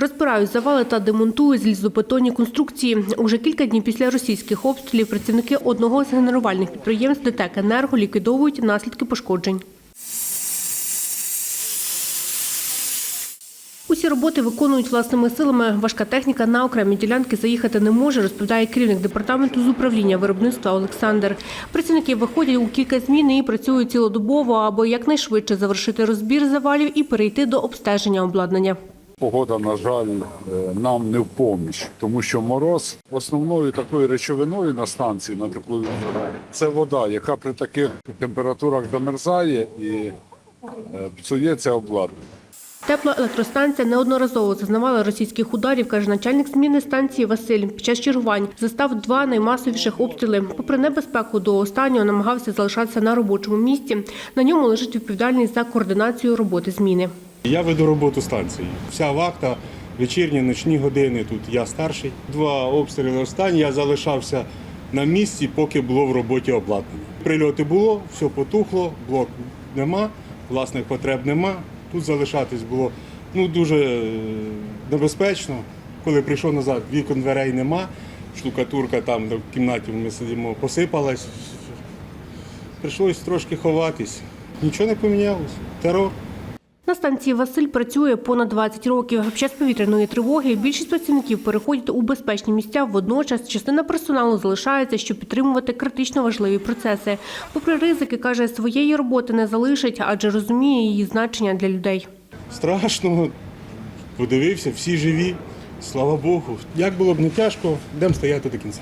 Розбирають завали та демонтують залізобетонні конструкції. Уже кілька днів після російських обстрілів працівники одного з генерувальних підприємств ДТЕК «Енерго» ліквідовують наслідки пошкоджень. Усі роботи виконують власними силами. Важка техніка на окремі ділянки заїхати не може, розповідає керівник департаменту з управління виробництва Олександр. Працівники виходять у кілька змін і працюють цілодобово, аби якнайшвидше завершити розбір завалів і перейти до обстеження обладнання. Погода, на жаль, е, нам не в поміч, тому що мороз основною такою речовиною на станції на тепловій це вода, яка при таких температурах замерзає і е, псується обладнання. Теплоелектростанція неодноразово зазнавала російських ударів, каже начальник зміни станції Василь. Під час чергувань застав два наймасовіших обстріли. Попри небезпеку до останнього намагався залишатися на робочому місці. На ньому лежить відповідальність за координацію роботи зміни. Я веду роботу станції. Вся вахта, вечірні, ночні години. Тут я старший. Два обстріли останні. Я залишався на місці, поки було в роботі обладнання. Прильоти було, все потухло, блок нема, власних потреб нема. Тут залишатись було ну, дуже е, небезпечно. Коли прийшов назад, вікон дверей нема, штукатурка там в кімнаті ми сидимо, посипалась. Прийшлось трошки ховатись. Нічого не помінялось. Терор. На станції Василь працює понад 20 років. В час повітряної тривоги більшість працівників переходять у безпечні місця. Водночас частина персоналу залишається, щоб підтримувати критично важливі процеси. Попри ризики, каже, своєї роботи не залишить, адже розуміє її значення для людей. Страшно. Подивився, всі живі. Слава Богу. Як було б не тяжко, будемо стояти до кінця.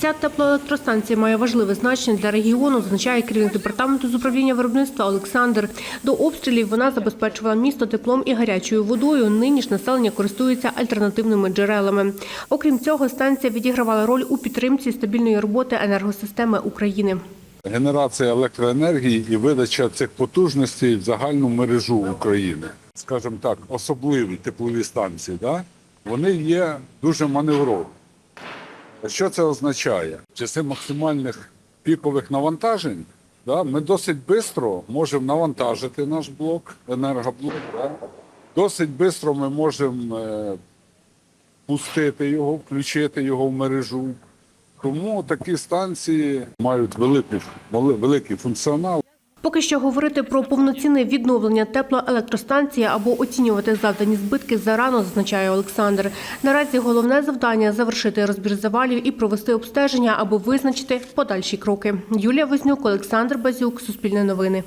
Ця теплоелектростанція має важливе значення для регіону, зазначає керівник департаменту з управління виробництва Олександр. До обстрілів вона забезпечувала місто теплом і гарячою водою. Нині ж населення користується альтернативними джерелами. Окрім цього, станція відігравала роль у підтримці стабільної роботи енергосистеми України. Генерація електроенергії і видача цих потужностей в загальну мережу України. Скажімо так, особливі теплові станції, да? вони є дуже маневрові. Що це означає? В часи максимальних пікових навантажень да, ми досить швидко можемо навантажити наш блок, енергоблок. Да? Досить швидко ми можемо е, пустити його, включити його в мережу. Тому такі станції мають великий, великий функціонал. Поки що говорити про повноцінне відновлення теплоелектростанції або оцінювати завдані збитки зарано, зазначає Олександр. Наразі головне завдання завершити розбір завалів і провести обстеження, аби визначити подальші кроки. Юлія Вознюк, Олександр Базюк, Суспільне новини.